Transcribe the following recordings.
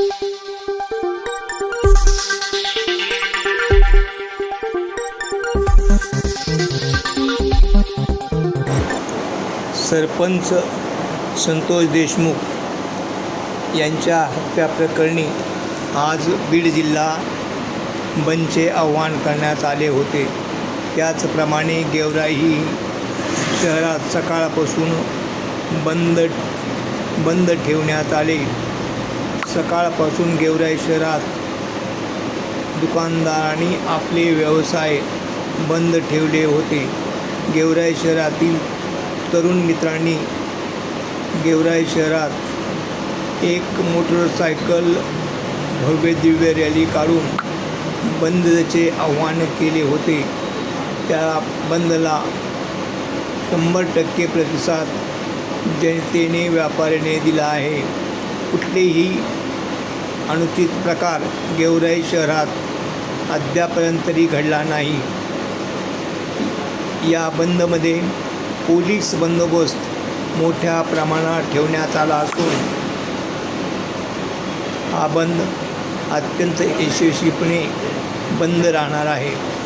सरपंच संतोष देशमुख यांच्या हत्या प्रकरणी आज बीड जिल्हा बंदचे आव्हान करण्यात आले होते. त्याचप्रमाणे गेवराई शहरात सकाळपासून बंद बंद ठेवण्यात आले. सकाळपासून गेवराई शहरात दुकानदारांनी आपले व्यवसाय बंद ठेवले होते. गेवराई शहरातील तरुण मित्रांनी गेवराई शहरात एक मोटरसायकल भव्य दिव्य रॅली काढून बंदचे आव्हान केले होते. त्या बंदला शंभर टक्के प्रतिसाद जनतेने व्यापाऱ्याने दिला आहे. कुठलेही अनुचित प्रकार गेवराई शहरात अद्यापर्यंत तरी घडला नाही. या बंदमध्ये पोलीस बंदोबस्त मोठ्या प्रमाणात ठेवण्यात आला असून हा बंद अत्यंत यशस्वीपणे बंद राहणार आहे.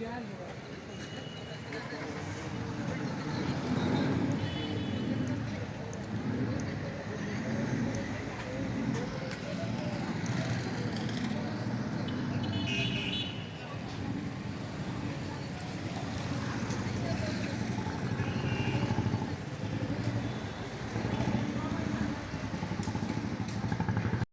Já,